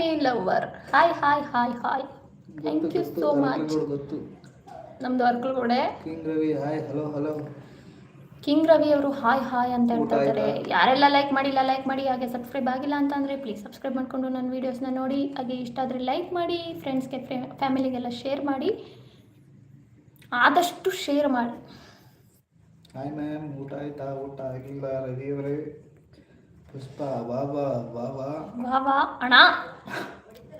Army lover. Hi hi hi hi thank you so much ನಮ್ದು Arkalgud king Ravi hi hello hello king Ravi ಅವರು hi hi ಅಂತ ಹೇಳ್ತಾ ಇದ್ದಾರೆ ಯಾರೆಲ್ಲ like ಮಾಡಿಲ್ಲ ಲೈಕ್ ಮಾಡಿ ಹಾಗೆ ಸಬ್ಸ್ಕ್ರೈಬ್ ಆಗಿಲ್ಲ ಅಂತಂದರೆ ಪ್ಲೀಸ್ ಸಬ್ಸ್ಕ್ರೈಬ್ ಮಾಡಿಕೊಂಡು ನನ್ನ ವೀಡಿಯೋಸ್ನ ನೋಡಿ. ಹಾಗೆ ಇಷ್ಟ ಆದರೆ ಲೈಕ್ ಮಾಡಿ ಫ್ರೆಂಡ್ಸ್ಗೆ ಫ್ಯಾಮಿಲಿಗೆಲ್ಲ ಶೇರ್ ಮಾಡಿ. ಆದಷ್ಟು ಶೇರ್ ಮಾಡಿ. ಹಾಯ್ ಮ್ಯಾಮ್ ಊಟ ಆಯ್ತಾ? ಊಟ ಆಗಿಲ್ಲ ರವಿ ಅವರೇ? ಪುಷ್ಪ ವಾ ವಾ ವಾ ವಾ. ಅಣ್ಣ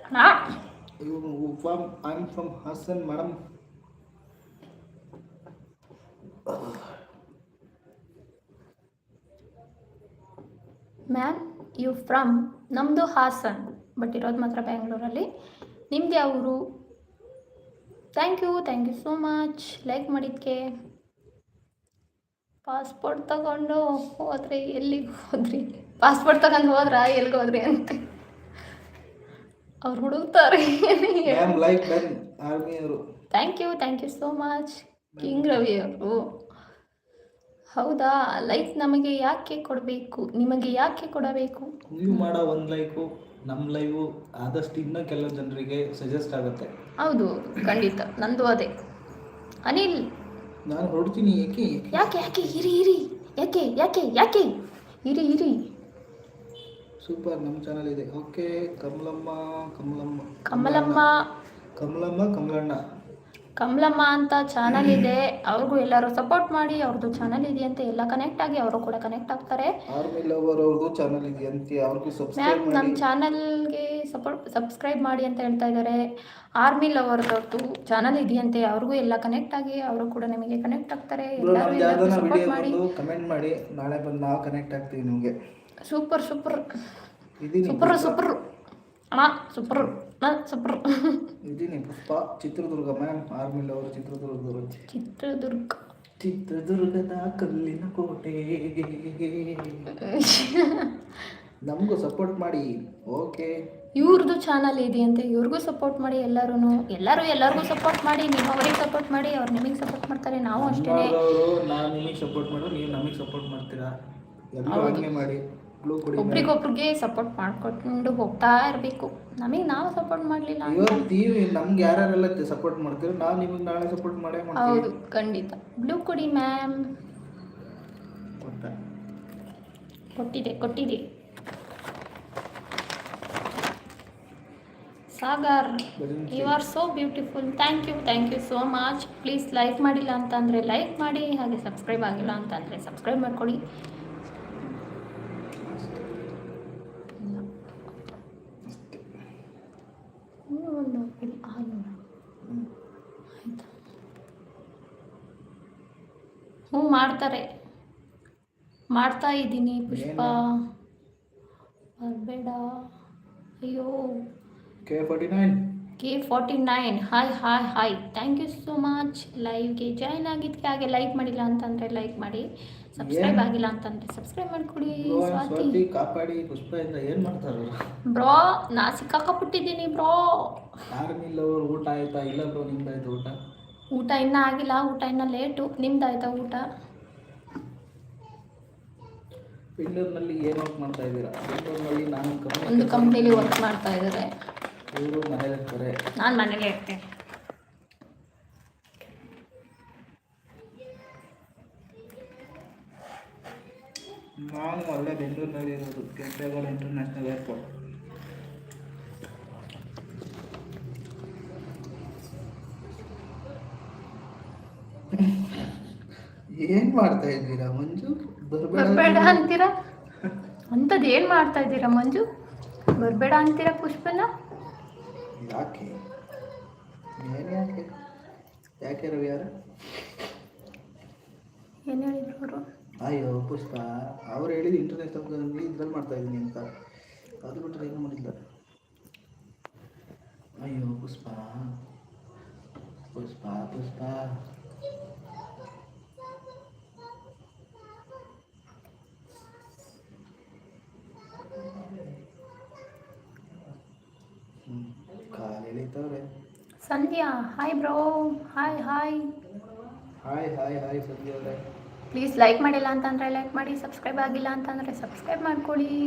ಅಣ್ಣ ಇವನು from I am from Hassan madam ma'am you from ನಮ್ಮದು ಹಾಸನ್ ಬಟ್ ಇರೋದು ಮಾತ್ರ ಬ್ಯಾಂಗ್ಳೂರಲ್ಲಿ. ನಿಮ್ದು ಯಾವ ಊರು? Thank you thank you so much. Like ಮಾಡಿದ್ದಕ್ಕೆ ಪಾಸ್ಪೋರ್ಟ್ ತಗೊಂಡು ಹೋದ್ರಿ ಎಲ್ಲಿಗೆ ಹೋದ್ರಿ? ಪಾಸ್ಪೋರ್ಟ್ ತಗೊಂಡು ಹೋದ್ರ ಎಲ್ಲಿಗೆ ಹೋದ್ರಿ ಅಂತ. ಅವ್ರು ಹುಡುಕ್ತಾರೆ. Thank you thank you so much king Ravi ಅವರು. ಹೌದಾ? ಲೈಕ್ ನಮಗೆ ಯಾಕೆ ಕೊಡಬೇಕು? ನಿಮಗೆ ಯಾಕೆ ಕೊಡಬೇಕು? ನೀವು ಮಾಡೋ ಒಂದು ಲೈಕು ನಮ್ಮ ಲೈವು ಆದಷ್ಟು ಇನ್ನೂ ಕೆಲವು ಜನರಿಗೆ ಸಜೆಸ್ಟ್ ಆಗುತ್ತೆ. ಹೌದು ಖಂಡಿತ. ನಂದು ಅದೇ. ಅನಿಲ್. ನಾನು ಹೊರಡ್ತೀನಿ ಯಾಕೆ ಯಾಕೆ ಯಾಕೆ? ಇರಿ ಇರಿ. ಯಾಕೆ ಯಾಕೆ ಯಾಕೆ? ಇರಿ ಇರಿ. ಸೂಪರ್ ನಮ್ಮ ಚಾನಲ್ ಇದೆ. ಓಕೆ ಕಮಲಮ್ಮ ಕಮಲಮ್ಮ ಕಮಲಮ್ಮ. ಕಮಲಮ್ಮ ಕಮಲಣ್ಣ. ಕಮಲಮ್ಮ ಅಂತ ಚಾನಲ್ ಇದೆ. ಅವ್ರಿಗೂ ಎಲ್ಲರೂ ಸಪೋರ್ಟ್ ಮಾಡಿ ಅವ್ರದ್ದು ಚಾನಲ್ ಇದೆಯಂತೆ ಎಲ್ಲ ಕನೆಕ್ಟ್ ಆಗಿ ಅವರು ಕೂಡ ಕನೆಕ್ಟ್ ಆಗ್ತಾರೆ. ಆರ್ಮಿ ಲವರ್ ಅವ್ರದ್ದು ಚಾನಲ್ ಇದೆಯಂತೆ ಅವ್ರಿಗೂ ಸಬ್ಸ್ಕ್ರೈಬ್ ಮಾಡಿ. ನಮ್ಮ ಚಾನಲ್ಗೆ ಸಪೋರ್ಟ್ ಸಬ್ಸ್ಕ್ರೈಬ್ ಮಾಡಿ ಅಂತ ಹೇಳ್ತಾ ಇದ್ದಾರೆ ಆರ್ಮಿ ಲವರ್ದವ್ರದ್ದು ಚಾನಲ್ ಇದೆಯಂತೆ ಅವ್ರಿಗೂ ಎಲ್ಲ ಕನೆಕ್ಟ್ ಆಗಿ ಅವರು ಕೂಡ ನಿಮಗೆ ಕನೆಕ್ಟ್ ಆಗ್ತಾರೆ. ಎಲ್ಲರೂ ಸಪೋರ್ಟ್ ಮಾಡಿ. ಕಮೆಂಟ್ ಮಾಡಿ. ನಾಳೆ ಬಂದು ನಾವು ಕನೆಕ್ಟ್ ಆಗ್ತೀವಿ ನಿಮಗೆ. Super super super. ಸೂಪರ್ ಅಣ್ಣ ಸೂಪರ್ ಸೂಪರ್ ಇದೀನಿ Pushpa Chitradurga ma'am army lover ಚಿತ್ರದುರ್ಗದವರು Chitradurga ಚಿತ್ರದುರ್ಗದ ಕಲ್ಲಿನ ಕೋಟೆ ನಮಗೂ ಸಪೋರ್ಟ್ ಮಾಡಿ. ಓಕೆ ಇವ್ರದ್ದು ಚಾನಲ್ ಅಂತ ಇವ್ರಿಗೂ ಸಪೋರ್ಟ್ ಮಾಡಿ ಎಲ್ಲರೂ ಎಲ್ಲರೂ ಎಲ್ಲರಿಗೂ ಸಪೋರ್ಟ್ ಮಾಡಿ ನೀವು ಅವ್ರಿಗೆ ಸಪೋರ್ಟ್ ಮಾಡಿ ಅವ್ರು ನಿಮಗೆ ಸಪೋರ್ಟ್ ಮಾಡ್ತಾರೆ ನಾವು ಅಷ್ಟೇ ನಾನು ನಿಮಗೆ ಸಪೋರ್ಟ್ ಮಾಡೋ ನೀವು ನಮಗೆ ಸಪೋರ್ಟ್ ಮಾಡ್ತೀರಾ? ಮಾಡಿ. ಒಬ್ರಿಗೊಬ್ರಿಗೆ ಸಪೋರ್ಟ್ ಮಾಡ್ಕೊಂಡು ಹೋಗ್ತಾ ಇರಬೇಕು. ನಮಗೆ ನಾವು ಸಪೋರ್ಟ್ ಮಾಡಲಿಲ್ಲ ಇವತ್ತು ನೀವು ನಮ್ಗೆ ಯಾರ್ಯಾರೆಲ್ಲ ಸಪೋರ್ಟ್ ಮಾಡ್ತೀರೋ ನಾವು ನಿಮಗೆ ನಾಳೆ ಸಪೋರ್ಟ್ ಮಾಡೇ ಮಾಡ್ತೀವಿ. ಹೌದು ಖಂಡಿತ. ಬ್ಲೂ ಕೊಡಿ ಮ್ಯಾಮ್? ಕೊಟ್ಟಿದೆ ಕೊಟ್ಟಿದೆ. Sagar you are so beautiful thank you thank you so much please like ಮಾಡಿಲ್ಲ ಅಂತಂದರೆ ಲೈಕ್ ಮಾಡಿ ಹಾಗೆ ಸಬ್ಸ್ಕ್ರೈಬ್ ಆಗಿಲ್ಲ ಅಂತಂದರೆ ಸಬ್ಸ್ಕ್ರೈಬ್ ಮಾಡ್ಕೊಳ್ಳಿ ಅಷ್ಟೇ. ಇನ್ನೂ ಒಂದು ಇದು ಆಗಿಲ್ಲ. ಹ್ಮ್. ಆಯ್ತಾ ಹ್ಞೂ ಮಾಡ್ತಾರೆ. ಮಾಡ್ತಾ ಇದ್ದೀನಿ ಪುಷ್ಪ. ಬರಬೇಡ. ಅಯ್ಯೋ. K forty nine K forty nine hi hi hi thank you so much ಲೈವ್ಗೆ join ಆಗಿದ್ದಕ್ಕೆ ಹಾಗೆ ಲೈಕ್ ಮಾಡಿಲ್ಲ ಅಂತಂದರೆ ಲೈಕ್ ಮಾಡಿ. ಸಬ್ಸ್ಕ್ರೈಬ್ ಆಗಿಲ್ಲ ಅಂತಂದರೆ ಸಬ್ಸ್ಕ್ರೈಬ್ ಮಾಡ್ಕೊಡಿ ಸ್ವಾತಿ. ಕಾಪಾಡಿ ಪುಷ್ಪದಿಂದ ಏನು ಮಾಡ್ತಾರೆ ಬ್ರೋ ನಾ ಸಿಕ್ಕಾಕಬಿಟ್ಟಿದ್ದೀನಿ ಬ್ರೋ. ಆರ್ಮಿ ಇಲ್ಲ ಊಟ ಆಯ್ತಾ? ಇಲ್ಲ ಬ್ರೋ ನಿಮ್ದಾಯ್ತು ಊಟ? ಊಟ ಇನ್ನೂ ಆಗಿಲ್ಲ ಊಟ ಇನ್ನೂ ಲೇಟು. ನಿಮ್ದಾಯ್ತಾ ಊಟ? ಬೆಂಗಳೂರಿನಲ್ಲಿ ಏನು ವರ್ಕ್ ಮಾಡ್ತಾ ಇದ್ದೀರಾ? ಬೆಂಗಳೂರಿನಲ್ಲಿ ನಾನು ಒಂದು ಕಂಪ್ನಿಲಿ ವರ್ಕ್ ಮಾಡ್ತಾ ಇದ್ದಾರೆ. ಇವರು ಮನೇಲಿ ಇರ್ತಾರೆ. ನಾನು ಮನೇಲಿ ಇರ್ತೀನಿ. ನಾನು ಅಲ್ಲೇ ಬೆಂಗಳೂರಿನಲ್ಲಿ ಇರೋದು ಕೆಂಪೇಗೌಡ ಇಂಟರ್ನ್ಯಾಷನಲ್ ಏರ್ಪೋರ್ಟ್ ಏನ್ ಮಾಡ್ತಾ ಇದ್ದೀರಾ ಮಂಜು? ಬರಬೇಡ ಅಂತೀರಾ? ಅಂಥದ್ದು ಏನ್ ಮಾಡ್ತಾ ಇದ್ದೀರಾ ಮಂಜು? ಬರಬೇಡ ಅಂತೀರಾ ಪುಷ್ಪನ? ಯಾಕೆ? ಏನ್ ಯಾಕೆ? ಯಾಕೆ ರವಿ ಯಾರು ಏನು ಹೇಳಿದ್ರು ಅವರು? ಅಯ್ಯೋ ಪುಷ್ಪ ಅವ್ರು ಹೇಳಿದ ಇಂಟರ್ನ್ಯಾಷನಲ್ ಇದ್ರಲ್ಲಿ ಮಾಡ್ತಾ ಇದ್ದೀನಿ ಅಂತ. ಅದು ಬಿಟ್ಟರೆ ಏನು ಮಾಡಿಲ್ಲ ಅಯ್ಯೋ Pushpa Pushpa Pushpa. ಎಳಿತವ್ರೆ Sandhya hi bro hi hi hi hi hi Sandhya ಅವರೇ. ಪ್ಲೀಸ್ ಲೈಕ್ ಮಾಡಿಲ್ಲ ಅಂತಂದರೆ ಲೈಕ್ ಮಾಡಿ ಸಬ್ಸ್ಕ್ರೈಬ್ ಆಗಿಲ್ಲ ಅಂತಂದರೆ ಸಬ್ಸ್ಕ್ರೈಬ್ ಮಾಡ್ಕೊಳ್ಳಿ.